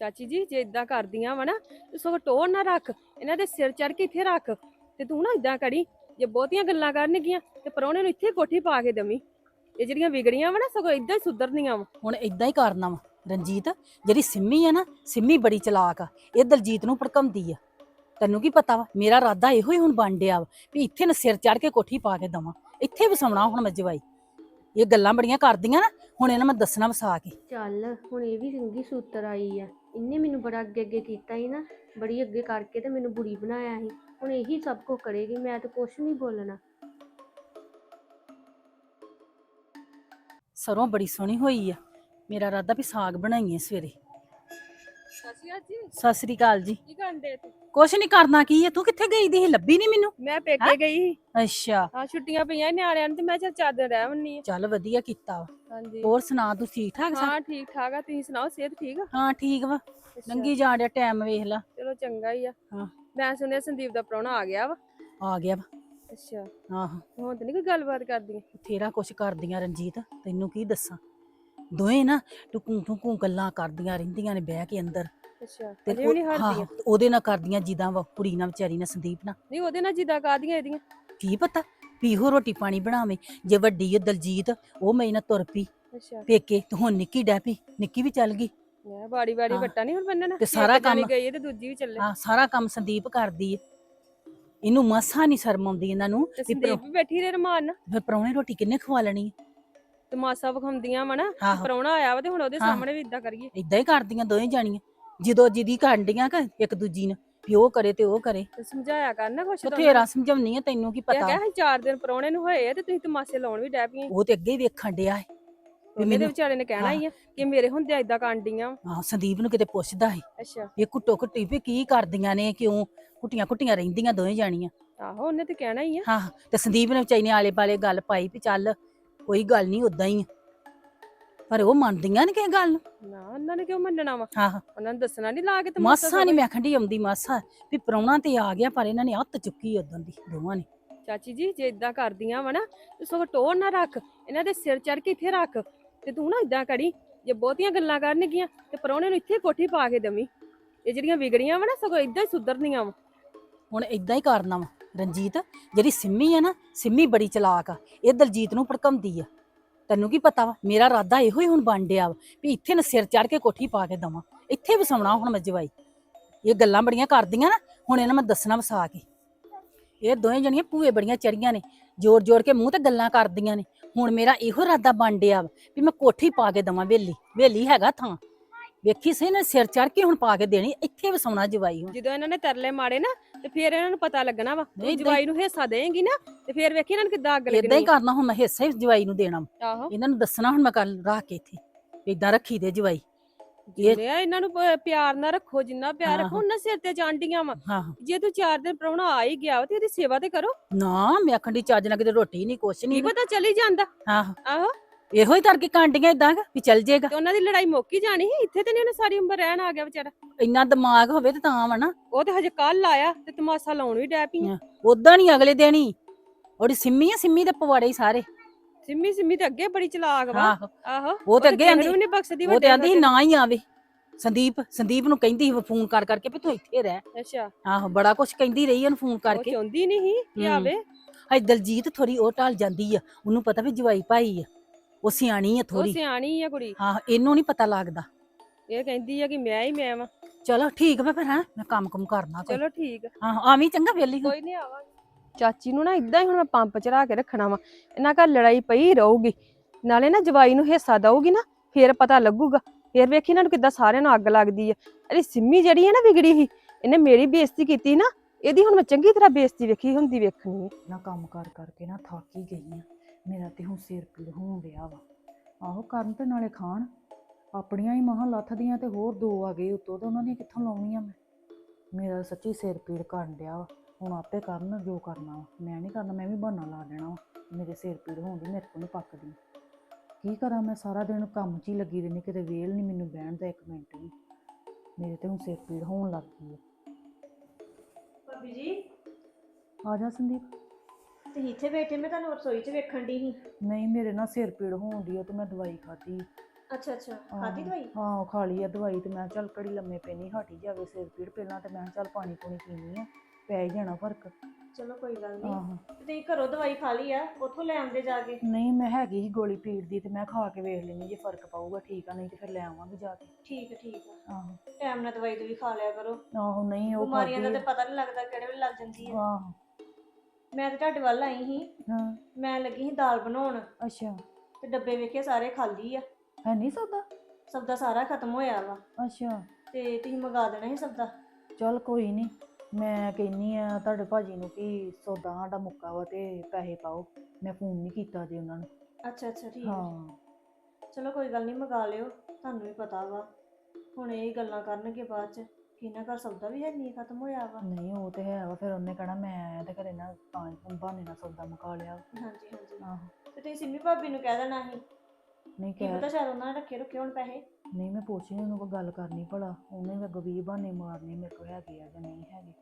ਚਾਚੀ ਜੀ, ਜੇ ਇਦਾਂ ਕਰਦੀਆਂ ਵਾ ਨਾ, ਤੇ ਸਗੋਂ ਟੋਰ ਨਾ ਰੱਖ, ਇਹਨਾਂ ਦੇ ਸਿਰ ਚੜ ਕੇ ਇੱਥੇ ਰੱਖ, ਤੇ ਤੂੰ ਨਾ ਇਦਾਂ ਕਰੀ, ਜੇ ਬਹੁਤੀਆਂ ਗੱਲਾਂ ਕਰਨਗੀਆਂ, ਤੇ ਪਰੌਣੇ ਨੂੰ ਇੱਥੇ ਕੋਠੀ ਪਾ ਕੇ ਦਵੀਂ। ਇਹ ਜਿਹੜੀਆਂ ਵਿਗੜੀਆਂ ਵਾ ਨਾ, ਸਗੋਂ ਇਦਾਂ ਹੀ ਸੁਧਰਨੀਆਂ ਵਾ। ਹੁਣ ਇਦਾਂ ਹੀ ਕਰਨਾ ਵਾ। ਰਣਜੀਤ, ਜਿਹੜੀ ਸਿੰਮੀ ਆ ਨਾ, ਸਿੰਮੀ ਬੜੀ ਚਲਾਕ ਆ। ਇਹ ਦਲਜੀਤ ਨੂੰ ਭੜਕਾਉਂਦੀ ਆ। ਤੈਨੂੰ ਕੀ ਪਤਾ ਵਾ, ਮੇਰਾ ਇਰਾਦਾ ਇਹੋ ਹੀ ਹੁਣ ਬਣ ਡਿਆ ਵਾ, ਵੀ ਇੱਥੇ ਨਾ ਸਿਰ ਚੜ ਕੇ ਕੋਠੀ ਪਾ ਕੇ ਦਵਾਂ। ਇੱਥੇ ਵਸਾਉਣਾ ਹੁਣ ਮੈਂ ਜਵਾਈ। ਇਹ ਗੱਲਾਂ ਬੜੀਆਂ ਕਰਦੀਆਂ ਨਾ ਹੁਣ ਇਹਨਾਂ ਮੈਂ ਦੱਸਣਾ ਵਸਾ ਕੇ। ਚੱਲ ਹੁਣ ਇਹ ਵੀ ਚੰਗੀ ਸੂਤਰ ਆਈ ਆ। ਇਹਨੇ ਮੈਨੂੰ ਬੜਾ ਅੱਗੇ ਅੱਗੇ ਕੀਤਾ ਸੀ ਨਾ ਬੜੀ ਅੱਗੇ ਕਰਕੇ ਤੇ ਮੈਨੂੰ ਬੁਰੀ ਬਣਾਇਆ ਸੀ। ਹੁਣ ਇਹੀ ਸਭ ਕੁਝ ਕਰੇਗੀ ਮੈਂ ਤਾਂ ਕੁਛ ਨਹੀਂ ਬੋਲਣਾ। ਸਰੋਂ ਬੜੀ ਸੋਹਣੀ ਹੋਈ ਆ। ਮੇਰਾ ਇਰਾਦਾ ਵੀ ਸਾਗ ਬਣਾਈਏ ਸਵੇਰੇ। ਸਤਿ ਸ੍ਰੀ ਅਕਾਲ ਜੀ। ਕੀ ਕਰਦੇ ਤੂੰ? ਕੁਛ ਨਹੀਂ ਕਰਨਾ ਕੀ ਆ ਤੂੰ ਕਿੱਥੇ ਗਈ ਦੀ ਸੀ? ਲੱਭੀ ਨਹੀਂ ਮੈਨੂੰ। ਮੈਂ ਪੇਕੇ ਗਈ ਅੱਛਾ। ਹਾਂ ਛੁੱਟੀਆਂ ਪਈਆਂ ਨਿਆਣਿਆਂ ਨੂੰ ਤੇ ਮੈਂ ਚੱਲ ਚਾਦਰ ਰਹਿ ਵੰਨੀ ਆ। ਚੱਲ ਵਧੀਆ ਕੀਤਾ ਵਾ। ਹਾਂਜੀ। ਹੋਰ ਸੁਣਾ ਤੂੰ ਠੀਕ ਠਾਕ ਸਾ? ਹਾਂ ਠੀਕ ਠਾਕ ਆ। ਤੁਸੀਂ ਸੁਣਾਓ ਸਿਹਤ ਠੀਕ ਆ? ਹਾਂ ਠੀਕ ਵਾ। ਲੰਗੀ ਜਾਣ ਡਿਆ ਟਾਈਮ ਵੇਖ ਲਾ। ਚਲੋ ਚੰਗਾ ਹੀ ਆ। ਹਾਂ। ਮੈਂ ਸੁਣਿਆ ਸੰਦੀਪ ਦਾ ਪ੍ਰਾਹੁਣਾ ਆ ਗਿਆ ਵਾ। ਆ ਗਿਆ ਵਾ। ਅੱਛਾ। ਆਹੋ ਹੁਣ ਤੇ ਨਹੀਂ ਕੋਈ ਗੱਲਬਾਤ ਕਰਦੀਆਂ ਤੇਰਾ ਕੁਛ ਕਰਦੀਆਂ ਰਣਜੀਤ ਤੈਨੂੰ ਕੀ ਦੱਸਾਂ? ਦੋਏ ਨਾ ਟੁਕੂ ਟੁਕੂ ਗੱਲਾਂ ਕਰਦੀਆਂ ਰਹਿੰਦੀਆਂ ਨੇ ਬਹਿ ਕੇ ਅੰਦਰ। ਅੱਛਾ ਤੇ ਅਜੇ ਵੀ ਨਹੀਂ ਉਹ- ਹਟਦੀਆਂ? ਹਾਂ, ਉਹਦੇ ਨਾਲ ਕਰਦੀਆਂ ਜਿੱਦਾਂ ਵਾ ਕੁੜੀ ਨਾਲ ਵਿਚਾਰੀ ਨਾਲ ਸੰਦੀਪ ਨਾਲ। ਨਹੀਂ ਉਹਦੇ ਨਾਲ ਜਿੱਦਾਂ ਕਾਦੀਆਂ ਇਹਦੀਆਂ। ਕੀ ਪਤਾ ਵੀ ਉਹ ਰੋਟੀ ਪਾਣੀ ਬਣਾਵੇ। ਜੇ ਵੱਡੀ ਹੈ ਦਲਜੀਤ ਉਹ ਮੇਰੇ ਨਾਲ ਤੁਰ ਪਈ ਅੱਛਾ। ਪੇਕੇ ਤੇ ਹੁਣ ਨਿੱਕੀ ਡੈ ਪਈ ਨਿੱਕੀ ਵੀ ਚੱਲ ਗਈ। ਮੈਂ ਬਾੜੀ ਬਾੜੀ ਹਾਂ। ਵੱਟਾ ਨਹੀਂ ਹੁਣ ਬੰਨਣਾ? ਤੇ ਸਾਰਾ ਇੱਕ ਜਾਣੀ ਕੰਮ- ਗਈ ਹੈ ਤੇ ਦੂਜੀ ਵੀ ਚੱਲੇ। ਹਾਂ ਸਾਰਾ ਕੰਮ ਸੰਦੀਪ ਕਰਦੀ ਹੈ ਇਹਨੂੰ ਮਸਾ ਨਹੀਂ ਸ਼ਰਮ ਆਉਂਦੀ ਇਹਨਾਂ ਨੂੰ ਤੇ ਵੀ ਪ੍ਰਾਹੁ- ਸੰਦੀਪ ਵੀ ਬੈਠੀ ਰਹੇ ਰਮਾਨ ਨਾਲ। ਫਿਰ ਪ੍ਰਾਹੁਣੇ ਰੋਟੀ ਕਿੰਨੇ ਖਵਾ ਲੈਣੀ ਹੈ? ਤੇ ਮਾਸਾ ਵਿਖਾਉਂਦੀਆਂ ਵਾ ਨਾ ਆਹੋ। ਪ੍ਰਾਹੁਣਾ ਆਇਆ ਵਾ ਤੇ ਹੁਣ ਉਹਦੇ ਹਾਂ। ਸਾਹਮਣੇ ਵੀ ਇਦਾਂ ਕਰੀਏ। ਇਦਾਂ ਹੀ ਕਰਦੀਆਂ ਦੋਵੇਂ ਜਾਣੀਆਂ। ਜਦੋਂ ਜਿੱਦੀ ਕਾਂਡੀਆਂ ਕਿ ਇੱਕ ਦੂਜੀ ਨੂੰ ਵੀ ਉਹ ਕਰੇ ਤੇ ਉਹ ਕਰੇ। ਤੇ ਸਮਝਾਇਆ ਕਰ ਨਾ ਕੁਛ ਬਥੇਰਾ ਸਮਝਾਉਣੀ ਆ ਤੈਨੂੰ ਕੀ ਪਤਾ ਪਤਾ। ਕਿਹਾ ਚਾਰ ਦਿਨ ਪ੍ਰਾਹੁਣੇ ਨੂੰ ਹੋਏ ਆ ਤੇ ਤੁਸੀਂ ਤਮਾਸ਼ੇ ਲਾਉਣ ਵੀ ਡੈ ਪਈਆਂ ਉਹ ਤੇ ਅੱਗੇ ਹੀ ਵੇਖਣ ਡਿਆ ਹੈ ਉਹਨੇ ਦੇ ਮੈਨੂੰ- ਵਿਚਾਰੇ ਨੇ ਕਹਿਣਾ ਹੀ ਆ ਕਿ ਮੇਰੇ ਹੁੰਦੇ ਇਦਾਂ ਕਾਂਡੀਆਂ ਹਾਂ ਸੰਦੀਪ ਨੂੰ ਕਿਤੇ ਪੁੱਛਦਾ ਹੈ ਅੱਛਾ। ਇਹ ਕੁੱਟੋ ਕੁੱਟੀ ਵੀ ਕੀ ਕਰਦੀਆਂ ਨੇ ਕਿਉਂ ਕੁੱਟੀਆਂ ਕੁੱਟੀਆਂ ਰਹਿੰਦੀਆਂ ਦੋਵੇਂ ਜਾਣੀਆਂ। ਆਹੋ ਉਹਨੇ ਤੇ ਕਹਿਣਾ ਹੀ ਆ। ਹਾਂ ਤੇ ਸੰਦੀਪ ਨੇ ਵਿਚਾਈ ਨੇ ਆਲੇ ਪਾਲੇ ਗੱਲ ਪਾਈ ਵੀ ਚੱਲ ਕੋਈ ਗੱਲ ਨਹੀਂ ਉਦਾਂ ਹੀ ਆ। ਪਰ ਉਹ ਮੰਨਦੀਆਂ ਨੇ ਕਿਸੇ ਗੱਲ ਨੂੰ। ਨਾ ਉਹਨਾਂ ਨੇ ਕਿਉਂ ਮੰਨਣਾ ਵਾ? ਹਾਂ ਉਹਨਾਂ ਨੂੰ ਦੱਸਣਾ ਨਹੀਂ ਲਾ ਕੇ ਤੇ ਮਾਸਾ ਨਹੀਂ ਮੈਂ ਖੰਡੀ ਆਉਂਦੀ ਮਾਸਾ। ਵੀ ਪ੍ਰਾਹੁਣਾ ਤੇ ਆ ਗਿਆ ਪਰ ਇਹਨਾਂ ਨੇ ਹੱਥ ਚੁੱਕੀ ਉਦੋਂ ਦੀ ਦੋਵਾਂ ਨੇ। ਚਾਚੀ ਜੀ ਜੇ ਇਦਾਂ ਕਰਦੀਆਂ ਵਾ ਨਾ ਤੇ ਸਗੋਂ ਟੋਰ ਨਾ ਰੱਖ। ਇਹਨਾਂ ਦੇ ਸਿਰ ਚੜ ਕੇ ਇੱਥੇ ਰੱਖ। ਤੇ ਤੂੰ ਨਾ ਇਦਾਂ ਕਰੀ ਜੇ ਬਹੁਤੀਆਂ ਗੱਲਾਂ ਕਰਨਗੀਆਂ ਤੇ ਪਰੌਣੇ ਨੂੰ ਇੱਥੇ ਕੋਠੀ ਪਾ ਕੇ ਦਵੀਂ। ਇਹ ਜਿਹੜੀਆਂ ਵਿਗੜੀਆਂ ਵਾ ਨਾ ਸਗੋਂ ਇਦਾਂ ਹੀ ਸੁਧਰਨੀਆਂ ਵਾ। ਹੁਣ ਇਦਾਂ ਹੀ ਕਰਨਾ ਵਾ। ਰਣਜੀਤ, ਜਿਹੜੀ ਸਿੰਮੀ ਆ ਨਾ, ਸਿੰਮੀ ਬੜੀ ਚਲਾਕ ਆ। ਇਹ ਦਲਜੀਤ ਨੂੰ ਭੜਕਾਉਂਦੀ ਆ। ਤੈਨੂੰ ਕੀ ਪਤਾ ਵਾ, ਮੇਰਾ ਇਰਾਦਾ ਇਹੋ ਹੀ ਹੁਣ ਬਣ ਡਿਆ ਵਾ ਵੀ ਇੱਥੇ ਨਾ ਸਿਰ ਚੜ ਕੇ ਕੋਠੀ ਪਾ ਕੇ ਦਵਾਂ। ਇੱਥੇ ਵਸਾਉਣਾ ਹੁਣ ਮੈਂ ਜਵਾਈ। ਇਹ ਗੱਲਾਂ ਬੜੀਆਂ ਕਰਦੀਆਂ ਨਾ, ਹੁਣ ਇਹਨਾਂ ਮੈਂ ਦੱਸਣਾ ਵਸਾ ਕੇ। ਇਹ ਦੋਵੇਂ ਜਣੀਆਂ ਭੂਏ ਬੜੀਆਂ ਚੜੀਆਂ ਨੇ ਜੋਰ ਜੋਰ ਕੇ ਮੂੰਹ ਤੇ ਗੱਲਾਂ ਕਰਦੀਆਂ ਨੇ। ਹੁਣ ਮੇਰਾ ਇਹੋ ਇਰਾਦਾ ਬਣ ਡਿਆ ਵਾ ਵੀ ਮੈਂ ਕੋਠੀ ਪਾ ਕੇ ਦਵਾਂ ਵੇਲੀ। ਵੇਲੀ ਹੈਗਾ ਥਾਂ। ਵੇਖੀ ਸਹੀ ਨੇ ਸਿਰ ਚੜ ਕੇ ਹੁਣ ਪਾ ਕੇ ਦੇਣੀ ਇੱਥੇ ਵਸਾਉਣਾ ਜਵਾਈ ਹੁਣ। ਜਦੋਂ ਇਹਨਾਂ ਨੇ ਤਰਲੇ ਮਾਰੇ ਨਾ ਤੇ ਫਿਰ ਇਹਨਾਂ ਨੂੰ ਪਤਾ ਲੱਗਣਾ ਵਾ ਤੂੰ ਜਵਾਈ ਨੂੰ ਹਿੱਸਾ ਦੇਂਗੀ ਨਾ ਤੇ ਫਿਰ ਵੇਖੀ ਇਹਨਾਂ ਨੂੰ ਕਿੱਦਾਂ ਅੱਗ ਇਦਾਂ ਹੀ ਲੱਗਣੀ। ਕਰਨਾ ਹੁਣ ਮੈਂ ਹਿੱਸਾ ਹੀ ਜਵਾਈ ਨੂੰ ਦੇਣਾ ਆਹੋ। ਇਹਨਾਂ ਨੂੰ ਦੱਸਣਾ ਹੁਣ ਮੈਂ ਕੱਲ ਰੱਖ ਕੇ ਇੱਥੇ ਇਦਾਂ ਰੱਖੀ ਦੇ ਜਵਾਈ। ਆ ਇਹਨਾਂ ਨੂੰ ਪ- ਪਿਆਰ ਨਾਲ ਰੱਖੋ ਜਿੰਨਾ ਪਿਆਰ ਰੱਖੋ। ਉਹਨਾਂ ਸਿਰ ਤੇ ਜਾਂਡੀਆਂ ਵਾ। ਹਾਂ ਜੇ ਤੂੰ ਚਾਰ ਦਿਨ ਪ੍ਰਾਹੁਣਾ ਆ ਹੀ ਗਿਆ ਵਾ ਤੇ ਇਹਦੀ ਸੇਵਾ ਤੇ ਕਰੋ। ਨਾ ਮੈਂ ਆਖਣ ਦੀ ਚੱਜ ਨਾਲ ਕਿਤੇ ਰੋਟੀ ਨਹੀਂ ਕੁਛ ਕੀ ਨਹੀਂ। ਪਤਾ ਚਲੀ ਜਾਂਦਾ। ਆਹੋ ਆਹੋ। ਇਹੋ ਹੀ ਕਰਕੇ ਕਾਂਡੀਆਂ ਇਦਾਂ ਵੀ ਚੱਲ ਜੇਗਾ। ਤੇ ਉਹਨਾਂ ਦੀ ਲੜਾਈ ਮੁੱਕੀ ਜਾਣੀ ਸੀ? ਇੱਥੇ ਤੇ ਨਹੀਂ ਉਹਨੇ ਸਾਰੀ ਉਮਰ ਰਹਿਣ ਆ ਗਿਆ ਵਿਚਾਰਾ। ਇੰਨਾ ਦਿਮਾਗ ਹੋਵੇ ਤੇ ਤਾਂ ਵਾ ਨਾ। ਉਹ ਤੇ ਹਜੇ ਕੱਲ ਆਇਆ ਤੇ ਤਮਾਸ਼ਾ ਲਾਉਣ ਵੀ ਡੈ ਪਈ। ਉਦਾਂ ਨਹੀਂ ਅਗਲੇ ਦਿਨ ਹੀ। ਉਹਦੀ ਸਿੰਮੀ ਆ ਸਿੰਮੀ ਦੇ ਪਵਾੜੇ ਹੀ ਸਾਰੇ। ਸਿੰਮੀ ਸਿੰਮੀ ਤੇ ਅੱਗੇ ਬੜੀ ਚਲਾਕ ਵਾ। ਆਹੋ। ਆਹੋ ਉਹ ਤੇ ਅੱਗੇ ਆਂਦੀ ਨੂੰ ਨੀ ਬਖਸ਼ਦੀ ਉਹ ਤੇ ਆਂਦੀ ਨਾ ਹੀ ਆਵੇ। ਸੰਦੀਪ ਸੰਦੀਪ ਨੂੰ ਕਹਿੰਦੀ ਸੀ ਫੋਨ ਕਰ ਕਰਕੇ ਵੀ ਤੂੰ ਇੱਥੇ ਰਹਿ। ਅੱਛਾ। ਆਹੋ ਬੜਾ ਕੁਛ ਕਹਿੰਦੀ ਰਹੀ ਉਹਨੂੰ ਫੋਨ ਉਹ ਕਰਕੇ। ਚਾਹੁੰਦੀ ਨਹੀਂ ਸੀ ਕਿ ਹੂੰ। ਆਵੇ। ਅੱਜ ਦਲਜੀਤ ਥੋੜੀ ਉਹ ਢਲ ਜਾਂਦੀ ਆ। ਉਹਨੂੰ ਪਤਾ ਵੀ ਜਵਾਈ ਭਾਈ ਆ। ਉਹ ਸਿਆਣੀ ਆ ਉਹ ਥੋੜੀ ਸਿਆਣੀ ਆ ਕੁੜੀ। ਹਾਂ ਇਹਨੂੰ ਨਹੀਂ ਪਤਾ ਲੱਗਦਾ। ਇਹ ਕਹਿੰਦੀ ਆ ਕਿ ਮੈਂ ਹੀ ਮੈਂ ਵਾਂ। ਚਲੋ ਠੀਕ ਵਾ ਫਿਰ ਹਾਂ? ਮੈਂ ਕੰਮ ਕੁਮ ਕਰਨਾ ਕੋਈ। ਚਲੋ ਠੀਕ ਆ। ਹਾਂ ਆਵੀਂ ਚੰਗਾ ਵੇਲੀ ਕੋਈ ਨਹੀਂ ਆਵਾਂਗੇ। ਚਾਚੀ ਨੂੰ ਨਾ ਇਦਾਂ ਹੀ ਹੁਣ ਮੈਂ ਪੰਪ ਚੜਾ ਕੇ ਰੱਖਣਾ ਵਾ। ਇਹਨਾਂ ਘਰ ਲੜਾਈ ਪਈ ਰਹੂਗੀ। ਨਾਲੇ ਨਾ ਜਵਾਈ ਨੂੰ ਹਿੱਸਾ ਦਊਗੀ ਨਾ ਫੇਰ ਪਤਾ ਲੱਗੂਗਾ। ਫੇਰ ਵੇਖੀ ਇਹਨਾਂ ਨੂੰ ਕਿੱਦਾਂ ਸਾਰਿਆਂ ਨੂੰ ਅੱਗ ਲੱਗਦੀ ਆ। ਅਰੇ ਸਿੰਮੀ ਜਿਹੜੀ ਹੈ ਨਾ ਵਿਗੜੀ ਸੀ ਇਹਨੇ ਮੇਰੀ ਬੇਇੱਜ਼ਤੀ ਕੀਤੀ ਨਾ ਇਹਦੀ ਹੁਣ ਮੈਂ ਚੰਗੀ ਤਰ੍ਹਾਂ ਬੇਇੱਜ਼ਤੀ ਵੇਖੀ ਹੁੰਦੀ ਵੇਖਣੀ ਆ। ਨਾ ਕੰਮ ਕਰ ਕਰਕੇ ਨਾ ਥੱਕ ਹੀ ਗਈ ਆ। ਮੇਰਾ ਤੇ ਹੁਣ ਸਿਰ ਪੀੜ ਹੋਣ ਰਿਹਾ ਵਾ। ਆਹੋ ਕਰਨ ਤੇ ਨਾਲੇ ਖਾਣ। ਆਪਣੀਆਂ ਹੀ ਮਹਾਂ ਲੱਥਦੀਆਂ ਤੇ ਹੋਰ ਦੋ ਆ ਗਏ ਉੱਤੋਂ ਤੇ ਉਹਨਾਂ ਦੀਆਂ ਕਿੱਥੋਂ ਲਾਉਣੀਆਂ ਮੈਂ? ਮੇਰਾ ਸੱਚੀ ਸਿਰ ਪੀੜ ਕਰਨ ਡਿਆ ਵਾ। ਹੁਣ ਆਪੇ ਕਰਨ ਜੋ ਕਰਨਾ ਵਾ। ਮੈਂ ਨਹੀਂ ਕਰਨਾ ਮੈਂ ਵੀ ਬਹਾਨਾ ਲਾ ਦੇਣਾ ਵਾ। ਮੇਰੇ ਸਿਰ ਪੀੜ ਹੋਣ ਦੀ ਮੇਰੇ ਕੋਲ ਨਹੀਂ ਪੱਕਦੀ ਕੀ ਕਰਾਂ ਮੈਂ? ਸਾਰਾ ਦਿਨ ਕੰਮ 'ਚ ਹੀ ਲੱਗੀ ਰਹਿੰਦੀ ਕਿਤੇ ਵੇਲ ਨਹੀਂ ਮੈਨੂੰ ਬਹਿਣ ਦਾ ਇੱਕ ਮਿੰਟ ਵੀ। ਮੇਰੇ ਤੇ ਹੁਣ ਸਿਰ ਪੀੜ ਹੋਣ ਲੱਗ ਗਈ ਹੈ ਭਾਬੀ ਜੀ। ਆ ਜਾ ਸੰਦੀਪ। ਤੁਸੀਂ ਇੱਥੇ ਬੈਠੇ ਮੈਂ ਤੁਹਾਨੂੰ ਰਸੋਈ 'ਚ ਵੇਖਣ ਦੀ ਸੀ। ਨਹੀਂ ਮੇਰੇ ਨਾਲ ਸਿਰ ਪੀੜ ਹੋਣ ਦੀ ਆ ਤੇ ਮੈਂ ਦਵਾਈ ਖਾਧੀ। ਅੱਛਾ ਅੱਛਾ। ਖਾਦੀ ਦਵਾਈ? ਹਾਂ ਖਾ ਲਈ ਆ ਦਵਾਈ ਤੇ ਮੈਂ ਕਿਹਾ ਚੱਲ ਘੜੀ ਲੰਮੇ ਪੈਣੀ ਹਟ ਹੀ ਜਾਵੇ ਸਿਰ ਪੀੜ ਪਹਿਲਾਂ ਤੇ ਮੈਂ ਕਿਹਾ ਚੱਲ ਪਾਣੀ ਪੂਣੀ ਪੀਣੀ ਆ ਪੈ ਹੀ ਜਾਣਾ ਫ਼ਰਕ। ਚਲੋ ਕੋਈ ਗੱਲ ਨਹੀਂ ਆਹੋ। ਤੇ ਤੁਸੀਂ ਘਰੋਂ ਦਵਾਈ ਖਾ ਲਈ ਆ ਉੱਥੋਂ ਲੈ ਆਉਂਦੇ ਜਾ ਕੇ? ਨਹੀਂ ਮੈਂ ਹੈਗੀ ਸੀ ਗੋਲੀ ਪੀੜ ਦੀ ਤੇ ਮੈਂ ਖਾ ਕੇ ਵੇਖ ਲੈਣੀ ਜੇ ਫ਼ਰਕ ਪਊਗਾ ਠੀਕ ਆ ਨਹੀਂ ਤੇ ਫਿਰ ਲੈ ਆਵਾਂਗੇ ਜਾ ਕੇ। ਠੀਕ ਹੈ ਠੀਕ ਆ। ਆਹੋ। ਟਾਈਮ ਨਾਲ ਦਵਾਈ ਵੀ ਖਾ ਲਿਆ ਕਰੋ। ਆਹੋ ਨਹੀਂ ਉਹ ਬਿਮਾਰੀਆਂ ਦਾ ਖਾਧੀ ਤੇ ਪਤਾ ਨਹੀਂ ਲੱਗਦਾ ਕਿਹੜੇ ਵੇਲੇ ਲੱਗ ਜਾਂਦੀ ਹੈ ਆਹੋ। ਮੈਂ ਤੇ ਤੁਹਾਡੇ ਵੱਲ ਆਈ ਸੀ। ਹਾਂ। ਮੈਂ ਲੱਗੀ ਸੀ ਦਾਲ ਬਣਾਉਣ। ਅੱਛਾ। ਤੇ ਡੱਬੇ ਵੇਖੇ ਸਾਰੇ ਖਾਲੀ ਆ। ਹੈ ਨਹੀਂ ਸੌਦਾ? ਸਬਦਾ ਸਾਰਾ ਖਤਮ ਹੋਇਆ ਵਾ। ਅੱਛਾ। ਤੇ ਤੁਸੀਂ ਮੰਗਾ ਦੇਣਾ ਸੀ ਸਬਦਾ ਚੱਲ ਕੋਈ ਨਹੀਂ। ਮੈਂ ਕਹਿੰਨੀ ਆ ਤੁਹਾਡੇ ਭਾਜੀ ਨੂੰ ਕਿ ਸੌਦਾ ਸਾਡਾ ਮੁੱਕਾ ਵਾ ਤੇ ਪੈਸੇ ਪਾਓ। ਮੈਂ ਫੋਨ ਨਹੀਂ ਕੀਤਾ ਜੇ ਉਹਨਾਂ ਨੂੰ। ਅੱਛਾ ਅੱਛਾ ਠੀਕ ਹੈ ਹਾਂ। ਚਲੋ ਕੋਈ ਗੱਲ ਨਹੀਂ ਮੰਗਾ ਲਿਓ। ਤੁਹਾਨੂੰ ਵੀ ਪਤਾ ਵਾ। ਹੁਣ ਇਹ ਗੱਲਾਂ ਕਰਨਗੇ ਬਾਅਦ ਚ। ਕਿ ਇਹਨਾਂ ਘਰ ਸੌਦਾ ਵੀ ਹੈ ਨਹੀਂ ਖਤਮ ਹੋਇਆ ਵਾ? ਨਹੀਂ ਉਹ ਤੇ ਹੈ ਵਾ ਫਿਰ ਉਹਨੇ ਕਹਿਣਾ ਮੈਂ ਆਇਆ ਤੇ ਘਰੇ ਨਾ ਹੀ ਬਹਾਨੇ ਨਾਲ ਸੌਦਾ ਮੁਕਾ ਲਿਆ। ਹਾਂਜੀ ਹਾਂਜੀ। ਆਹੋ। ਤੇ ਤੁਸੀਂ ਸਿੰਮੀ ਭਾਬੀ ਨੂੰ ਕਹਿ ਦੇਣਾ ਸੀ? ਨਹੀਂ ਕੀ ਕਹਿ ਪਤਾ ਸ਼ਾਇਦ ਉਹਨਾਂ ਨੇ ਰੱਖੇ ਰੱਖੇ ਹੁਣ ਪੈਸੇ। ਨਹੀਂ ਮੈਂ ਪੁੱਛਣੀ ਉਹਨੂੰ ਕੋਈ ਗੱਲ ਕਰਨੀ ਭਲਾ। ਉਹਨੇ ਵੀ ਅੱਗੋਂ ਵੀਹ ਬਹਾਨੇ ਮਾਰਨੇ ਮੇਰੇ ਕੋਲ ਹੈਗੇ ਆ ਜਾਂ ਨਹੀਂ ਹੈਗੇ।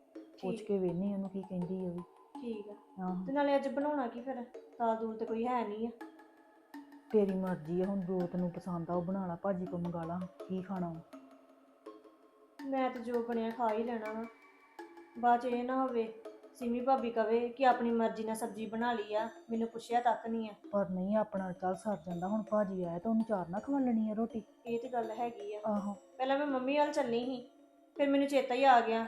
ਪੁੱਛ ਕੇ ਵੇਖਨੀ ਉਹਨੂੰ ਕੀ ਕਹਿੰਦੀ ਉਹ ਵੀ। ਠੀਕ ਆ। ਆਹੋ। ਤੇ ਨਾਲੇ ਅੱਜ ਬਣਾਉਣਾ ਕੀ ਫਿਰ? ਦਾਲ ਦੂਲ ਤੇ ਕੋਈ ਹੈ ਨਹੀਂ ਆ। ਤੇਰੀ ਮਰਜ਼ੀ ਆ ਹੁਣ ਜੋ ਤੈਨੂੰ ਪਸੰਦ ਆ ਉਹ ਬਣਾ ਲਾ ਭਾਜੀ ਕੋ ਮੰਗਾ ਲਾ ਕੀ ਖਾਣਾ ਵਾ? ਮੈਂ ਤੇ ਜੋ ਬਣਿਆ ਖਾ ਹੀ ਲੈਣਾ ਵਾ। ਬਾਅਦ ਚ ਇਹ ਨਾ ਹੋਵੇ ਸਿੰਮੀ ਭਾਬੀ ਕਵੇ ਕਿ ਆਪਣੀ ਮਰਜ਼ੀ ਨਾਲ ਸਬਜ਼ੀ ਬਣਾ ਲਈ ਆ ਮੈਨੂੰ ਪੁੱਛਿਆ ਤੱਕ ਨਹੀਂ ਆ। ਪਰ ਨਹੀਂ ਆਪਣਾ ਚੱਲ ਸਰ ਜਾਂਦਾ ਹੁਣ ਭਾਜੀ ਆਇਆ ਤਾਂ ਉਹਨੂੰ ਚਾਰ ਨਾ ਖਵਾ ਲੈਣੀ ਆ ਰੋਟੀ। ਇਹ ਤੇ ਗੱਲ ਹੈਗੀ ਆ। ਆਹੋ। ਪਹਿਲਾਂ ਮੈਂ ਮੰਮੀ ਵੱਲ ਚੱਲੀ ਸੀ ਫਿਰ ਮੈਨੂੰ ਚੇਤਾ ਹੀ ਆ ਗਿਆ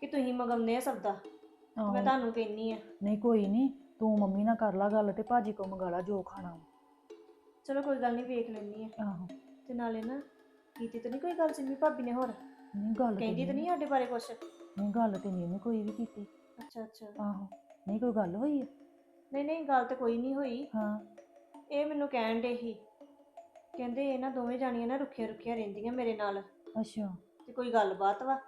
ਕਿ ਤੁਸੀਂ ਮੰਗਾਉਂਦੇ ਆ ਸਬਦਾ। ਮੈਂ ਆਹੋ। ਤੁਹਾਨੂੰ ਕਹਿੰਨੀ ਆ। ਨਹੀਂ ਕੋਈ ਨਹੀਂ ਤੂੰ ਮੰਮੀ ਨਾਲ ਕਰ ਲਾ ਗੱਲ ਤੇ ਭਾਜੀ ਕੋ ਮੰਗਾ ਲਾ ਜੋ ਖਾਣਾ ਵਾ। ਚਲੋ ਕੋਈ ਗੱਲ ਨਹੀਂ ਵੇਖ ਲੈਣੀ ਆ। ਆਹੋ। ਤੇ ਨਾਲੇ ਨਾ ਕੀਤੀ ਤਾਂ ਨਹੀਂ ਕੋਈ ਗੱਲ ਸਿੰਮੀ ਭਾਬੀ ਨੇ ਹੋਰ? ਨਹੀਂ ਗੱਲ ਕਹਿੰਦੀ ਤਾਂ ਨਹੀਂ। ਸਾਡੇ ਬਾਰੇ ਕੁਛ? ਨਹੀਂ ਗੱਲ ਤੇ ਨਹੀਂ ਉਹਨੇ ਕੋਈ ਵੀ ਕੀਤੀ। ਅੱਛਾ ਅੱਛਾ। ਆਹੋ ਨਹੀਂ ਕੋਈ ਗੱਲ ਹੋਈ? ਆ? ਨਹੀਂ ਨਹੀਂ ਗੱਲ ਤਾਂ ਕੋਈ ਨਹੀਂ ਹੋਈ। ਹਾਂ। ਇਹ ਮੈਨੂੰ ਕਹਿਣ ਦੇ ਹੀ ਕਹਿੰਦੇ ਇਹ ਨਾ ਦੋਵੇਂ ਜਾਣੀਆਂ ਨਾ ਰੁੱਖੀਆਂ ਰੁੱਖੀਆਂ ਰਹਿੰਦੀਆਂ ਮੇਰੇ ਨਾਲ। ਅੱਛਾ। ਤੇ ਕੋਈ ਗੱਲਬਾਤ ਵਾ?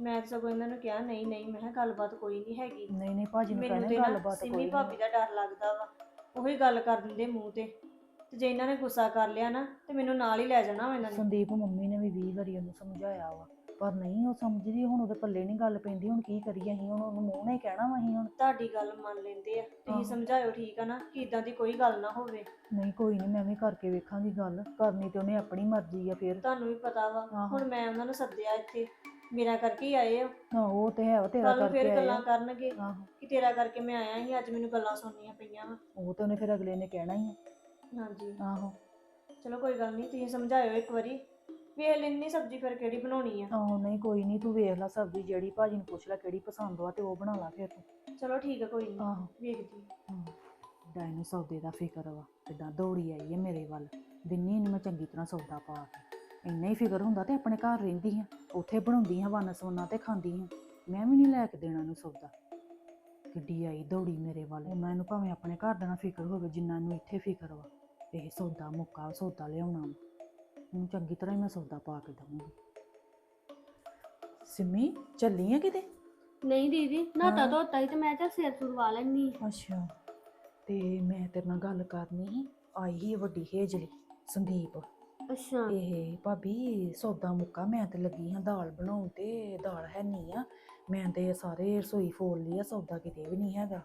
ਮੈਂ ਤਾਂ ਸਗੋਂ ਇਹਨਾਂ ਨੂੰ ਕਿਹਾ ਨਹੀਂ ਨਹੀਂ ਮੈਂ ਕਿਹਾ ਗੱਲਬਾਤ ਕੋਈ ਨਹੀਂ ਹੈਗੀ। ਨਹੀਂ ਨਹੀਂ ਭਾਜੀ ਨੂੰ ਮੈਨੂੰ ਤੇ ਨਾ ਗੱਲਬਾਤ ਸਿੰਮੀ ਕੋਈ ਭਾਬੀ ਨਹੀਂ। ਦਾ ਡਰ ਲੱਗਦਾ ਵਾ। ਉਹੀ ਗੱਲ ਕਰ ਦਿੰਦੇ ਮੂੰਹ ਤੇ। ਤੇ ਜੇ ਇਹਨਾਂ ਨੇ ਗੁੱਸਾ ਕਰ ਲਿਆ ਨਾ ਤੇ ਮੈਨੂੰ ਨਾਲ ਹੀ ਲੈ ਜਾਣਾ ਵਾ ਇਹਨਾਂ ਨੇ। ਸੰਦੀਪ ਮੰਮੀ ਨੇ ਵੀ 20 ਵਾਰੀ ਉਹਨੂੰ ਸਮਝਾਇਆ ਵਾ। ਪਰ ਨਹੀਂ ਉਹ ਸਮਝਦੀ ਹੁਣ ਉਹਦੇ ਪੱਲੇ ਨਹੀਂ ਗੱਲ ਪੈਂਦੀ ਹੁਣ ਕੀ ਕਰੀਏ ਅਸੀਂ? ਹੁਣ ਉਹਨੂੰ ਮੂੰਹ ਨਾਲ ਹੀ ਕਹਿਣਾ ਵਾ ਅਸੀਂ ਹੁਣ। ਤੁਹਾਡੀ ਗੱਲ ਮੰਨ ਲੈਂਦੇ ਆ। ਤੁਸੀਂ ਸਮਝਾਇਓ ਠੀਕ ਆ ਨਾ ਕਿ ਇਦਾਂ ਦੀ ਕੋਈ ਗੱਲ ਨਾ ਹੋਵੇ। ਨਹੀਂ ਕੋਈ ਨਹੀਂ ਮੈਂ ਵੀ ਕਰਕੇ ਵੇਖਾਂਗੀ ਗੱਲ। ਕਰਨੀ ਤੇ ਉਹਨੇ ਆਪਣੀ ਮਰਜ਼ੀ ਆ ਫਿਰ। ਤੁਹਾਨੂੰ ਵੀ ਪਤਾ ਵਾ ਆਹੋ। ਹੁਣ ਮੈਂ ਉਹਨਾਂ ਨੂੰ ਸੱਦਿਆ ਇੱਥੇ ਮੇਰਾ ਕਰਕੇ ਹੀ ਆਏ ਆ। ਆਹੋ ਉਹ ਤੇ ਹੈ ਵਾ ਤੇਰਾ ਕੱਲ ਨੂੰ ਕਰਕੇ ਫਿਰ ਆਇਆ ਗੱਲਾਂ ਕਰਨਗੇ ਆਹੋ। ਕਿ ਤੇਰਾ ਕਰਕੇ ਮੈਂ ਆਇਆ ਸੀ ਅੱਜ ਮੈਨੂੰ ਗੱਲਾਂ ਸੁਣਨੀਆਂ ਪਈਆਂ ਵਾ। ਉਹ ਤੇ ਉਹਨੇ ਫਿਰ ਅਗਲੇ ਨੇ ਕਹਿਣਾ ਹੀ ਹਾਂਜੀ। ਆ ਆਹੋ। ਚਲੋ ਕੋਈ ਗੱਲ ਨਹੀਂ ਤੁਸੀਂ ਸਮਝਾਇਓ ਇੱਕ ਵਾਰੀ। ਵੇਖ ਲੈਣੀ ਸਬਜ਼ੀ ਫਿਰ ਕਿਹੜੀ ਬਣਾਉਣੀ ਆ। ਆਹੋ ਨਹੀਂ ਕੋਈ ਨਹੀਂ ਤੂੰ ਵੇਖ ਲੈ ਸਬਜ਼ੀ ਜਿਹੜੀ ਭਾਜੀ ਨੂੰ ਪੁੱਛ ਲੈ ਕਿਹੜੀ ਪਸੰਦ ਆ ਤੇ ਉਹ ਬਣਾ ਲਾ ਫਿਰ ਤੂੰ। ਚਲੋ ਠੀਕ ਆ ਕੋਈ ਨਹੀਂ ਆਹੋ। ਵੇਖਦੀ ਹਾਂ। ਡਾਇਨੋ ਸੌਦੇ ਦਾ ਫਿਕਰ ਵਾ ਕਿੱਦਾਂ ਦੌੜੀ ਆਈ ਹੈ ਮੇਰੇ ਵੱਲ। ਦਿੰਨੀ ਨੂੰ ਮੈਂ ਚੰਗੀ ਤਰ੍ਹਾਂ ਸੌਦਾ ਪਾ ਕੇ। ਇੰਨਾ ਹੀ ਫਿਕਰ ਹੁੰਦਾ ਤੇ ਆਪਣੇ ਘਰ ਰਹਿੰਦੀ ਹਾਂ ਉੱਥੇ ਬਣਾਉਂਦੀ ਹਾਂ ਵੰਨ ਸਵੰਨਾ ਤੇ ਖਾਂਦੀ ਹਾਂ ਮੈਂ ਵੀ ਨਹੀਂ ਲੈ ਕੇ ਦੇਣਾ ਨੂੰ ਸੌਦਾ। ਕਿੱਡੀ ਆਈ ਦੌੜੀ ਮੇਰੇ ਵੱਲ। ਉਹਨਾਂ ਨੂੰ ਭਾਵੇਂ ਆਪਣੇ ਘਰ ਦਾ ਨਾ ਫਿਕਰ ਹੋਵੇ ਜਿੰਨਾ ਨੂੰ ਇੱਥੇ ਫਿਕਰ ਵਾ। ਇਹ ਸੌਦਾ ਮੁੱਕਾ ਸੌਦਾ ਲਿਆਉਣਾ ਵਾ। ਉਹਨੂੰ ਚੰਗੀ ਤਰ੍ਹਾਂ ਹੀ ਮੈਂ ਸੌਦਾ ਪਾ ਕੇ ਦਵਾਂਗੀ ਸਿੰਮੀ ਚੱਲੀ ਆ ਕਿਤੇ? ਨਹੀਂ ਦੀਦੀ ਨਾਤਾ। ਧੋਤਾ ਹੀ ਤੇ ਮੈਂ ਚੱਲ ਸਿਰ ਸੁਰਵਾ ਲੈਣੀ ਅੱਛਾ ਤੇ ਮੈਂ ਤੇਰੇ ਨਾਲ ਗੱਲ ਕਰਨੀ ਸੀ ਆਈ ਹੀ ਵੱਡੀ ਹੇਜਲੀ ਸੰਦੀਪ। ਅੱਛਾ। ਇਹ ਭਾਬੀ ਸੌਦਾ ਮੁੱਕਾ ਮੈਂ ਤੇ ਲੱਗੀ ਹਾਂ ਦਾਲ ਬਣਾਉਣ ਤੇ ਦਾਲ ਹੈ ਨਹੀਂ ਆ। ਮੈਂ ਤੇ ਸਾਰੇ ਰਸੋਈ ਫੋਲ ਲਈ ਆ ਸੌਦਾ ਕਿਤੇ ਵੀ ਨਹੀਂ ਹੈਗਾ।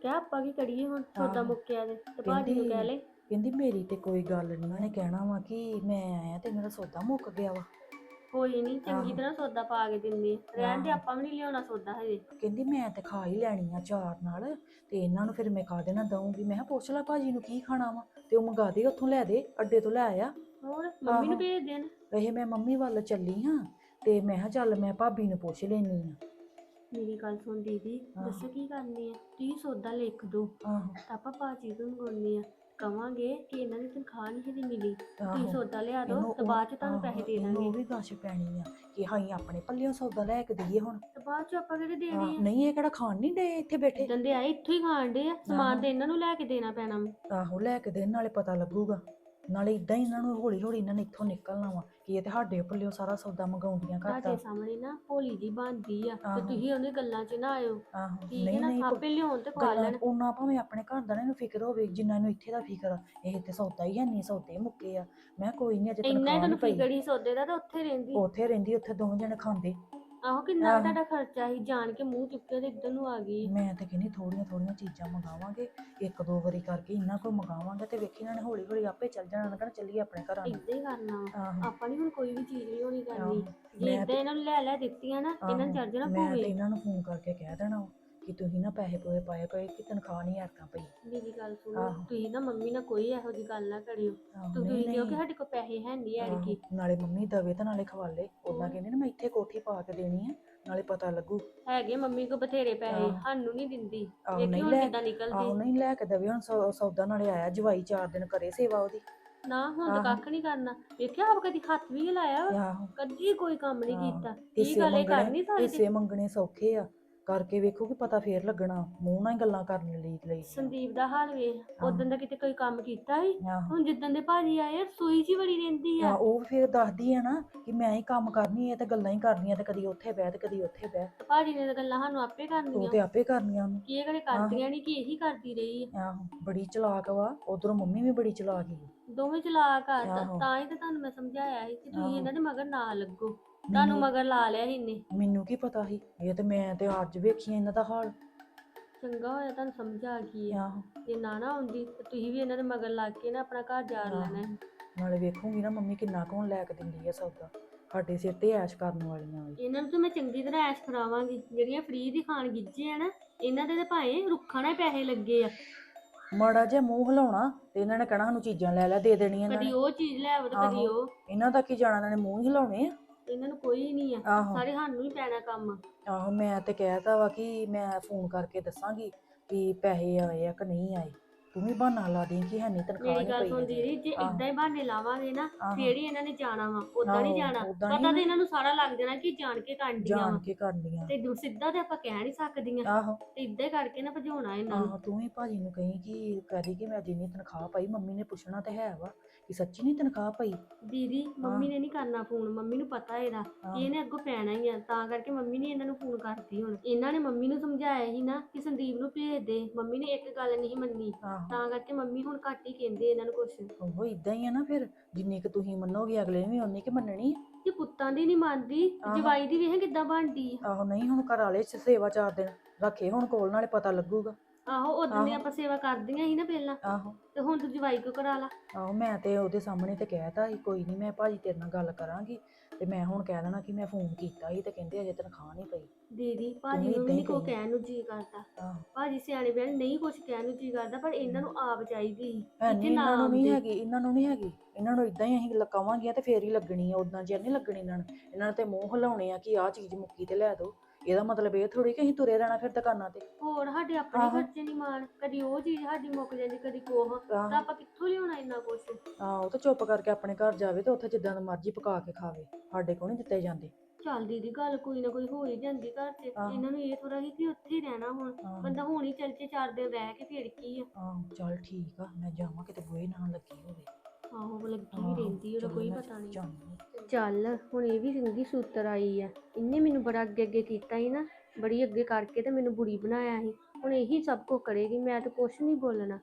ਕਿਹਾ ਆਪਾਂ ਕੀ ਕਰੀਏ ਹੁਣ ਸੌਦਾ। ਮੁੱਕਿਆ ਦੇ ਤੇ ਭਾਜੀ ਨੂੰ ਕਹਿ ਲੈ। ਕਹਿੰਦੀ ਮੇਰੀ ਤੇ ਕੋਈ ਗੱਲ ਨਹੀਂ ਉਹਨੇ ਕਹਿਣਾ ਵਾ ਕਿ ਮੈਂ ਆਇਆ ਤੇ ਮੇਰਾ ਸੌਦਾ ਮੁੱਕ ਗਿਆ ਵਾ ਕੋਈ ਨਹੀਂ ਚੰਗੀ। ਤਰ੍ਹਾਂ ਸੌਦਾ ਪਾ ਕੇ ਦਿੰਦੇ। ਰਹਿਣ ਦੇ ਆਹੋ। ਆਪਾਂ ਵੀ ਨਹੀਂ ਲਿਆਉਣਾ ਸੌਦਾ ਹਜੇ ਕਹਿੰਦੀ ਮੈਂ ਤੇ ਖਾ ਹੀ ਲੈਣੀ ਆ ਚਾਰ ਨਾਲ ਤੇ ਇਹਨਾਂ ਨੂੰ ਫਿਰ ਮੈਂ ਕਾ ਦੇਣਾ ਦਊਂਗੀ ਮੈਂ ਕਿਹਾ ਪੁੱਛ ਲੈ ਭਾਜੀ ਨੂੰ ਕੀ ਖਾਣਾ ਵਾ ਤੇ ਉਹ ਮੰਗਾ ਦੇ ਉੱਥੋਂ ਲੈ ਦੇ ਅੱਡੇ ਤੋਂ ਲੈ ਆ ਹੋਰ ਮੰਮੀ ਨੂੰ ਆਹੋ। ਭੇਜ ਦੇਣ ਇਹ ਮੈਂ ਮੰਮੀ ਵੱਲ ਚੱਲੀ ਹਾਂ ਤੇ ਮੈਂ ਕਿਹਾ ਚੱਲ ਮੈਂ ਭਾਬੀ ਨੂੰ ਪੁੱਛ ਲੈਣੀ ਆ ਮੇਰੀ ਗੱਲ ਸੁਣ ਦੀਦੀ। ਦੱਸੋ ਕੀ ਕਰਨੀ ਆ ਤੁਸੀਂ ਸੌਦਾ ਲਿਖ ਦਿਓ ਆਹੋ ਤਾਂ ਆਪਾਂ ਭਾਜੀ ਨੂੰ ਮੰਗਾਉਣੀ ਆ ਕਵਾਂਗੇ ਕਿ ਇਹਨਾਂ ਦੀ ਤਨਖਾਹ ਨਹੀਂ ਹਜੇ ਮਿਲੀ। ਤੁਸੀਂ ਆਹੋ ਸੌਦਾ ਲਿਆ ਦਿਓ ਤੇ ਬਾਅਦ ਚ ਤੁਹਾਨੂੰ ਪੈਸੇ ਦੇ ਦਾਂਗੇ। ਉਹ ਵੀ ਗਾਸ਼ ਪੈਣੀ ਆ ਕਿ ਹਾਂ ਆਪਣੇ ਪੱਲਿਓਂ ਸੌਦਾ ਲੈ ਕੇ ਦਈਏ ਹੁਣ। ਤੇ ਬਾਅਦ ਚ ਆਪਾਂ ਕਿਹੜੇ ਦੇਣੇ ਆ? ਨਹੀਂ ਇਹ ਕਿਹੜਾ ਖਾਣ ਨਹੀਂ ਦੇ ਇੱਥੇ ਬੈਠੇ। ਜਿੱਦਣ ਦੇ ਆਏ ਇੱਥੋਂ ਹੀ ਖਾਣ ਦੇ ਆ। ਸਮਾਨ। ਤੇ ਇਹਨਾਂ ਨੂੰ ਲੈ ਕੇ ਦੇਣਾ ਪੈਣਾ ਵਾ। ਆਹੋ ਲੈ ਕੇ ਦੇਣ ਨਾਲੇ ਪਤਾ ਲੱਗੂਗਾ। ਨਾਲੇ ਇਦਾਂ ਹੀ ਇਹਨਾਂ ਨੂੰ ਹੌਲੀ ਹੌਲੀ ਇਹਨਾਂ ਨੇ ਇੱਥੋਂ ਨਿਕਲਣਾ ਵਾ। ਕਿ ਇਹ ਤੇ ਸਾਡੇ ਪੱਲਿਓਂ ਸਾਰਾ ਸੌਦਾ ਮੰਗਾਉਂਦੀਆਂ ਤੁਹਾਡੇ ਕਰਦਾ ਸਾਹਮਣੇ ਨਾ ਭੋਲੀ ਦੀ ਬਣਦੀ ਆ ਤੇ ਆਹੋ। ਤੁਸੀਂ ਉਹਦੇ ਗੱਲਾਂ 'ਚ ਨਾ ਆਇਓ। ਆਹੋ। ਠੀਕ ਹੈ ਨਹੀਂ ਨਾ ਨਹੀਂ ਆਪੇ ਲਿਆਉਣ ਤੇ ਖਾ ਲੈਣ। ਉਹਨਾਂ ਭਾਵੇਂ ਆਪਣੇ ਘਰ ਦਾ ਨਾ ਇਹਨੂੰ ਫਿਕਰ ਹੋਵੇ ਜਿੰਨਾ ਇਹਨੂੰ ਇੱਥੇ ਦਾ ਫਿਕਰ ਆ ਇਹ ਤੇ ਸੌਦਾ ਹੀ ਹੈ ਨਹੀਂ ਸੌਦੇ ਮੁੱਕੇ ਆ। ਮੈਂ ਕਿਹਾ ਕੋਈ ਨਹੀਂ ਅਜੇ ਇੰਨਾ ਹੀ ਤਨਖਾਹ ਤੁਹਾਨੂੰ ਨਹੀਂ ਪਈ। ਫਿਕਰ ਹੀ ਸੌਦੇ ਦਾ ਤੇ ਉੱਥੇ ਰਹਿੰਦੀ। ਉੱਥੇ ਰਹਿੰਦੀ ਉੱਥੇ ਦੋਵੇਂ ਜਣੇ ਖਾਂਦੇ। ਆਹੋ ਕਿੰਨਾ ਕੁ ਆਹੋ। ਤੁਹਾਡਾ ਖਰਚਾ ਸੀ ਜਾਣ ਕੇ ਮੂੰਹ ਚੁੱਕਿਆ ਤੇ ਇੱਧਰ ਨੂੰ ਆ ਗਈ। ਮੈਂ ਤੇ ਕਹਿੰਦੀ ਥੋੜੀਆਂ ਥੋੜੀਆਂ ਚੀਜ਼ਾਂ ਮੰਗਾਵਾਂਗੇ ਇੱਕ ਦੋ ਵਾਰੀ ਕਰਕੇ ਇੰਨਾ ਕੋਈ ਮੰਗਾਵਾਂਗੇ ਤੇ ਵੇਖੀ ਇਹਨਾਂ ਨੇ ਹੌਲੀ ਹੌਲੀ ਆਪੇ ਚੱਲ ਜਾਣਾ ਉਹਨਾਂ ਕਹਿਣਾ ਚੱਲੀਏ ਆਪਣੇ ਘਰਾਂ ਨੂੰ। ਇਦਾਂ ਹੀ ਕਰਨਾ ਵਾ। ਆਹੋ। ਆਪਾਂ ਨਹੀਂ ਹੁਣ ਕੋਈ ਵੀ ਚੀਜ਼ ਨਹੀਂ ਹੋਣੀ ਕਰਨੀ। ਆਹੋ। ਜੇ ਮੈਂ ਇਦਾਂ ਇਹਨਾਂ ਨੂੰ ਲੈ ਲੈ ਦਿੱਤੀਆਂ ਨਾ ਇਹਨਾਂ ਨੂੰ ਆਹੋ, ਚੱਲ ਜਾਣਾ ਮੈਂ ਤੇ ਭੂਵੇ ਇਹਨਾਂ ਨੂੰ ਫੋਨ ਕਰਕੇ ਕਹਿ ਦੇਣਾ ਵਾ। ਕਿ ਤੁਸੀਂ ਨਾ ਪੈਸੇ ਪੂਏ ਪਾਏ ਕੋਈ ਕਿ ਤਨਖਾਹ ਨਹੀਂ ਆਰਕਾਂ ਪਈ ਮੇਰੀ ਗੱਲ ਸੁਣੋ ਆਹੋ। ਤੁਸੀਂ ਨਾ ਮੰਮੀ ਨਾਲ ਕੋਈ ਇਹੋ ਜਿਹੀ ਗੱਲ ਨਾ ਕਰਿਓ ਆਹੋ, ਤੁਸੀਂ ਨਹੀਂ, ਕਿਹਾ ਕਿ ਨਹੀਂ। ਸਾਡੇ ਕੋਲ ਪੈਸੇ ਹੈ ਨਹੀਂ ਆਹੋ, ਐੜਕੀ ਨਾਲੇ ਮੰਮੀ ਦਵੇ ਤੇ ਨਾਲੇ ਖਵਾਲੇ ਉਦਾਂ। ਕਹਿੰਦੇ ਨਾ ਮੈਂ ਇੱਥੇ ਕੋਠੀ ਪਾ ਕੇ ਦੇਣੀ ਆ ਨਾਲੇ ਪਤਾ ਲੱਗੂ ਹੈਗੇ ਮੰਮੀ ਕੋ ਬਥੇਰੇ ਪੈਸੇ ਆਹੋ। ਸਾਨੂੰ ਨਹੀਂ ਦਿੰਦੀ ਆਹੋ ਵੇਖੀ ਨਹੀਂ ਹੁਣ ਲੈ ਕਿੱਦਾਂ ਆਹੋ ਨਿਕਲਦੀ ਨਹੀਂ ਲੈ ਕੇ ਦਵੇ ਹੁਣ ਸੌ- ਸੌਦਾ ਨਾਲੇ ਆਇਆ ਜਵਾਈ ਚਾਰ ਦਿਨ ਕਰੇ ਸੇਵਾ ਉਹਦੀ ਨਾ ਹੁਣ ਤਾਂ ਆਹੋ। ਕੱਖ ਨਹੀਂ ਕਰਨਾ ਵੇਖਿਆ ਆਪ ਕਦੀ ਹੱਥ ਵੀ? ਆਹੋ ਕਦੀ ਕੋਈ ਕੰਮ ਨਹੀਂ ਆਹੋ। ਕੀਤਾ ਕੀ ਹਿੱਸੇ ਗੱਲ ਇਹ ਕਰ ਮੰਗਣੇ ਨਹੀਂ ਸਕਦੇ ਹਿੱਸੇ ਮੰਗਣੇ ਸੌਖੇ ਆ ਕਰਕੇ ਵੇਖੋ ਕਿ ਪਤਾ ਫੇਰ ਲੱਗਣਾ। ਮੂੰਹ ਨਾਲ ਹੀ ਗੱਲਾਂ ਕਰਨ ਲਈ ਲਈ ਸੰਦੀਪ ਦਾ ਹਾਲ ਵੇਖ। ਉਦੋਂ ਦਾ ਕਿਤੇ ਕੋਈ ਕੰਮ ਕੀਤਾ ਸੀ? ਆਹੋ ਹੁਣ ਜਿੱਦਾਂ ਦੇ ਭਾਜੀ ਆਏ ਸੂਈ ਜੀ ਬੜੀ ਰਹਿੰਦੀ ਆ। ਉਹ ਫੇਰ ਦੱਸਦੀ ਆ ਨਾ ਕਿ ਮੈਂ ਹੀ ਕੰਮ ਕਰਨੀ ਹੈ ਤੇ ਗੱਲਾਂ ਹੀ ਕਰਨੀਆਂ ਤੇ ਕਦੀ ਉੱਥੇ ਬਹਿ ਤੇ ਕਦੀ ਉੱਥੇ ਬਹਿ। ਭਾਜੀ ਨੇ ਤਾਂ ਗੱਲਾਂ ਸਾਨੂੰ ਆਪੇ ਉਹ ਕਰਨੀਆਂ ਤੇ ਆਪੇ ਕਰਨੀਆਂ ਉਹਨੂੰ। ਕੀ ਇਹ ਕਦੇ ਕਰਦੀਆਂ ਨਹੀਂ ਕਿ ਇਹੀ ਕਰਦੀ ਰਹੀ ਆ। ਆਹੋ ਬੜੀ ਚਲਾਕ ਵਾ। ਉਧਰੋਂ ਮੰਮੀ ਵੀ ਬੜੀ ਚਲਾਕ ਹੀ ਦੋਵੇਂ ਚਲਾਕ ਆ ਤਾਂ ਆਹੋ। ਤਾਂ ਹੀ ਤਾਂ ਤੁਹਾਨੂੰ ਮੈਂ ਸਮਝਾਇਆ ਸੀ ਕਿ ਆਹੋ। ਤੁਸੀਂ ਇਹਨਾਂ ਦੇ ਮਗਰ ਨਾ ਲੱਗੋ। ਤੁਹਾਨੂੰ ਮਗਰ ਲਾ ਲਿਆ ਸੀ ਇਹਨੇ ਮੈਨੂੰ ਕੀ ਪਤਾ ਸੀ ਇਹ ਤੇ ਮੈਂ ਤੇ ਅੱਜ ਵੇਖੀ ਇਹਨਾਂ ਦਾ ਹਾਲ। ਚੰਗਾ ਹੋਇਆ ਤੁਹਾਨੂੰ ਸਮਝ ਆ ਗਈ ਆ। ਆਹੋ। ਜੇ ਨਾ ਨਾ ਆਉਂਦੀ ਤੇ ਤੁਸੀਂ ਵੀ ਇਹਨਾਂ ਦੇ ਮਗਰ ਲੱਗ ਕੇ ਨਾ ਆਪਣਾ ਘਰ ਜਾਰ ਆਹੋ। ਲੈਣਾ ਸੀ। ਨਾਲੇ ਵੇਖੂਗੀ ਨਾ ਮੰਮੀ ਕਿੰਨਾ ਕੁ ਹੁਣ ਲੈ ਕੇ ਦਿੰਦੀ ਆ ਸੌਦਾ ਸਾਡੇ ਸਿਰ ਤੇ ਐਸ਼ ਕਰਨ ਵਾਲੀਆਂ ਵੀ ਇਹਨਾਂ ਨੂੰ ਤਾਂ ਮੈਂ ਚੰਗੀ ਤਰ੍ਹਾਂ ਐਸ਼ ਕਰਾਵਾਂਗੀ। ਜਿਹੜੀਆਂ ਫ੍ਰੀ ਦੀ ਖਾਣ ਗਿੱਜੇ ਆ ਨਾ ਇਹਨਾਂ ਦੇ ਤਾਂ ਭਾਵੇਂ ਰੁੱਖਾਂ ਨਾਲ ਪੈਸੇ ਲੱਗੇ ਆ। ਮਾੜਾ ਜਿਹਾ ਮੂੰਹ ਹਿਲਾਉਣਾ ਤੇ ਇਹਨਾਂ ਨੇ ਕਹਿਣਾ ਸਾਨੂੰ ਚੀਜ਼ਾਂ ਲੈ ਲੈ ਦੇ ਦੇਣੀਆਂ ਇਹਨਾਂ ਕਦੀ ਨੇ। ਉਹ ਚੀਜ਼ ਲੈ ਆਵੋ ਤੇ ਕਦੀ ਆਹੋ। ਉਹ। ਇਹਨਾਂ ਦਾ ਕੀ ਜਾਣਾ ਇਹਨਾਂ ਨੇ ਮੂੰਹ ਹੀ ਹਿਲਾਉਣੇ ਆ। ਇਹਨਾਂ ਨੂੰ ਕੋਈ ਨਹੀਂ ਆ। ਆਹੋ। ਸਾਰੇ ਸਾਨੂੰ ਹੀ ਪੈਣਾ ਕੰਮ। ਆਹੋ ਮੈਂ ਤੇ ਕਹਿਤਾ ਵਾ ਕਿ ਮੈਂ ਫੋਨ ਕਰਕੇ ਦੱਸਾਂਗੀ ਕਿ ਪੈਸੇ ਆਏ ਆ ਕਿ ਨਹੀਂ ਆਏ। ਤੂੰ ਵੀ ਬਹਾਨਾ ਲਾ ਦੇ ਕਿ ਹੈ ਨਹੀਂ ਤਨਖਾਹ ਮੇਰੀ ਨਹੀਂ ਗੱਲ ਸੁਣ ਅਜੇ। ਦੀਦੀ ਜੇ ਆਹੋ। ਇਦਾਂ ਹੀ ਬਹਾਨੇ ਲਾਵਾਂਗੇ ਨਾ ਆਹੋ। ਫੇਰ ਹੀ ਇਹਨਾਂ ਨੇ ਜਾਣਾ ਵਾ ਉਦਾਂ ਨਹੀਂ ਆਹੋ, ਜਾਣਾ। ਉੱਦਾਂ ਪਤਾ ਤਾਂ ਇਹਨਾਂ ਨੂੰ ਸਾਰਾ ਲੱਗ ਜਾਣਾ ਕਿ ਜਾਣ ਕੇ ਕਾਂਡੀਆਂ ਜਾਣ ਵਾ। ਕੇ ਕਰਨੀਆਂ ਤੇ ਦੂ- ਸਿੱਧਾ ਤੇ ਆਪਾਂ ਕਹਿ ਨਹੀਂ ਸਕਦੀਆਂ। ਆਹੋ। ਤੇ ਇਦਾਂ ਹੀ ਕਰਕੇ ਨਾ ਭਜਾਉਣਾ ਇਹਨਾਂ ਨੂੰ। ਆਹੋ ਤੂੰ ਵੀ ਭਾਜੀ ਨੂੰ ਕਹੀਂ ਕਿ ਕਰੀ ਕਿ ਮੈਂ ਜਿੰਨੀ ਤਨਖਾਹ ਪਾਈ ਮੰਮੀ ਨੇ ਪੁੱਛਣਾ ਤੇ ਹੈ ਵਾ ਕਿ ਸੱਚੀ ਨਹੀਂ ਤਨਖਾਹ ਪਈ? ਦੀਦੀ ਮੰਮੀ ਨੇ ਨਹੀਂ ਕਰਨਾ ਫੋਨ ਮੰਮੀ ਨੂੰ ਪਤਾ ਇਹਦਾ। ਆਹੋ। ਕਿ ਇਹਨੇ ਅੱਗੋਂ ਪੈਣਾ ਹੀ ਆ ਤਾਂ ਕਰਕੇ ਮੰਮੀ ਨੇ ਇਹਨਾਂ ਨੂੰ ਫੋਨ ਕਰਤੀ ਹੁਣ। ਇਹਨਾਂ ਨੇ ਮੰਮੀ ਨੂੰ ਸਮਝਾਇਆ ਸੀ ਨਾ ਕਿ ਸੰਦੀਪ ਨੂੰ ਭੇਜ ਦੇ। ਮੰਮੀ ਨੇ ਇੱਕ ਗੱਲ ਨਹੀਂ ਮੰਨੀ। ਤਾਂ ਕਰਕੇ ਮੰਮੀ ਹੁਣ ਘੱਟ ਹੀ ਕਹਿੰਦੇ ਇਹਨਾਂ ਨੂੰ ਕੁਛ ਉਹ ਇਦਾਂ ਹੀ ਆ ਨਾ ਫਿਰ ਜਿੰਨੀ ਕਿ ਤੁਸੀਂ ਮੰਨੋਗੇ ਅਗਲੇ ਨੇ ਵੀ ਉਨੀ ਕਿ ਮੰਨਣੀ ਆ। ਜੇ ਪੁੱਤਾਂ ਦੀ ਨਹੀਂ ਮੰਨਦੀ ਤੇ ਆਹੋ। ਜਵਾਈ ਦੀ ਵੇਖ ਕਿੱਦਾਂ ਬਣਦੀ ਆ ਆਹੋ ਨਹੀਂ ਹੁਣ ਘਰ ਵਾਲੇ ਚ ਸੇਵਾ ਚਾਰ ਦਿਨ ਰੱਖੇ ਹੁਣ ਕੋਲ ਨਾਲੇ ਪਤਾ ਲੱਗੂਗਾ ਆਹੋ ਉਦੋਂ ਦੀ ਆਹੋ। ਆਪਾਂ ਸੇਵਾ ਕਰਦੀਆਂ ਸੀ ਨਾ ਪਹਿਲਾਂ ਆਹੋ ਤੇ ਹੁਣ ਤੂੰ ਜਵਾਈ ਕੋ ਕਰਾ ਲਾ ਆਹੋ ਮੈਂ ਤੇ ਉਹਦੇ ਸਾਹਮਣੇ ਤੇ ਕਹਿਤਾ ਸੀ ਕੋਈ ਨਹੀਂ ਮੈਂ ਭਾਜੀ ਤੇਰੇ ਨਾਲ ਗੱਲ ਕਰਾਂਗੀ ਤੇ ਮੈਂ ਹੁਣ ਕਹਿ ਦੇਣਾ ਕਿ ਮੈਂ ਫੋਨ ਕੀਤਾ ਸੀ ਤੇ ਕਹਿੰਦੇ ਅਜੇ ਤਨਖਾਹ ਨਹੀਂ ਪਈ। ਦੀਦੀ ਭਾਜੀ ਨੂੰ ਨਹੀਂ ਕੋ ਕਹੀ। ਕਹਿਣ ਨੂੰ ਜੀ ਕਰਦਾ। ਆਹੋ ਭਾਜੀ ਸਿਆਣੇ ਬਿਆਣੇ ਨਹੀਂ ਕੁਛ ਕਹਿਣ ਨੂੰ ਜੀ ਕਰਦਾ ਪਰ ਇਹਨਾਂ ਨੂੰ ਆਪ ਚਾਹੀਦੀ ਸੀ। ਹੈ ਇੱਥੇ ਨਹੀਂ ਨਾ ਇਹਨਾਂ ਨੂੰ ਨਹੀਂ ਆਉਂਦੇ। ਹੈਗੀ ਇਹਨਾਂ ਨੂੰ ਨਹੀਂ ਹੈਗੀ। ਇਹਨਾਂ ਨੂੰ ਇਦਾਂ ਹੀ ਅਸੀਂ ਲਕਾਵਾਂਗੀਆਂ ਤੇ ਫੇਰ ਹੀ ਲੱਗਣੀ ਆ ਉਦਾਂ ਜੇ ਨਹੀਂ ਲੱਗਣੀ ਇਹਨਾਂ ਨੂੰ। ਇਹਨਾਂ ਨੇ ਤੇ ਮੂੰਹ ਹਿਲਾਉਣੇ ਆ ਕਿ ਆਹ ਚੀਜ਼ ਮੁੱਕੀ ਤੇ ਲੈ ਦਿਓ ਇਹਦਾ ਮਤਲਬ ਇਹ ਥੋੜੀ ਕਿ ਅਸੀਂ ਤੁਰੇ ਰਹਿਣਾ ਫਿਰ ਦੁਕਾਨਾਂ ਤੇ। ਹੋਰ ਸਾਡੇ ਆਪਣੇ ਆਹੋ। ਖਰਚੇ ਨਹੀਂ ਮਾਣ ਕਦੀ ਉਹ ਚੀਜ਼ ਸਾਡੀ ਮੁੱਕ ਜਾਂਦੀ ਕਦੀ ਕੋਹ। ਤਾਂ ਆਹੋ ਆਪਾਂ ਕਿੱਥੋਂ ਲਿਆਉਣਾ ਇੰਨਾ ਕੁਛ? ਆਹੋ ਤੇ ਚੁੱਪ ਕਰਕੇ ਆਪਣੇ ਘਰ ਜਾਵੇ ਤੇ ਉੱਥੇ ਜਿੱਦਾਂ ਦਾ ਮਰਜ਼ੀ ਪਕਾ ਕੇ ਖਾਵੇ। ਸਾਡੇ ਕੋਲ ਨਹੀਂ ਦਿੱਤੇ ਜਾਂਦੇ। ਚੱਲ ਦੀਦੀ ਗੱਲ ਕੋਈ ਨਾ ਕੋਈ ਹੋ ਹੀ ਜਾਂਦੀ ਘਰ 'ਚ ਆਹੋ। ਇਹਨਾਂ ਨੂੰ ਇਹ ਥੋੜਾ ਸੀ ਕਿ ਉੱਥੇ ਹੀ ਰਹਿਣਾ ਹੁਣ। ਆਹੋ। ਬੰਦਾ ਹੁਣ ਹੀ ਚੱਲ ਜੇ ਚਾਰ ਦਿਨ ਰਹਿ ਕੇ ਫੇਰ ਕੀ ਆ? ਆਹੋ ਚੱਲ ਠੀਕ ਆ ਮੈਂ ਜਾਵਾਂ ਕਿਤੇ ਬੋਏ ਨਾ ਲੱਗੀ ਹੋਵੇ। ਆਹੋ ਲੱਗੀ ਵੀ ਰਹਿੰਦੀ ਉਹਦਾ ਚੱਲ ਕੋਈ ਪਤਾ ਨਹੀਂ। ਚੱਲ। ਹੁਣ ਇਹ ਵੀ ਚੰਗੀ ਸੂਤਰ ਆਈ ਆ। ਇਹਨੇ ਮੈਨੂੰ ਬੜਾ ਅੱਗੇ ਅੱਗੇ ਕੀਤਾ ਸੀ ਨਾ ਬੜੀ ਅੱਗੇ ਕਰਕੇ ਤੇ ਮੈਨੂੰ ਬੁਰੀ ਬਣਾਇਆ ਸੀ। ਹੁਣ ਇਹੀ ਸਭ ਕੁਝ ਕਰੇਗੀ ਮੈਂ ਤਾਂ ਕੁਛ ਨਹੀਂ ਬੋਲਣਾ।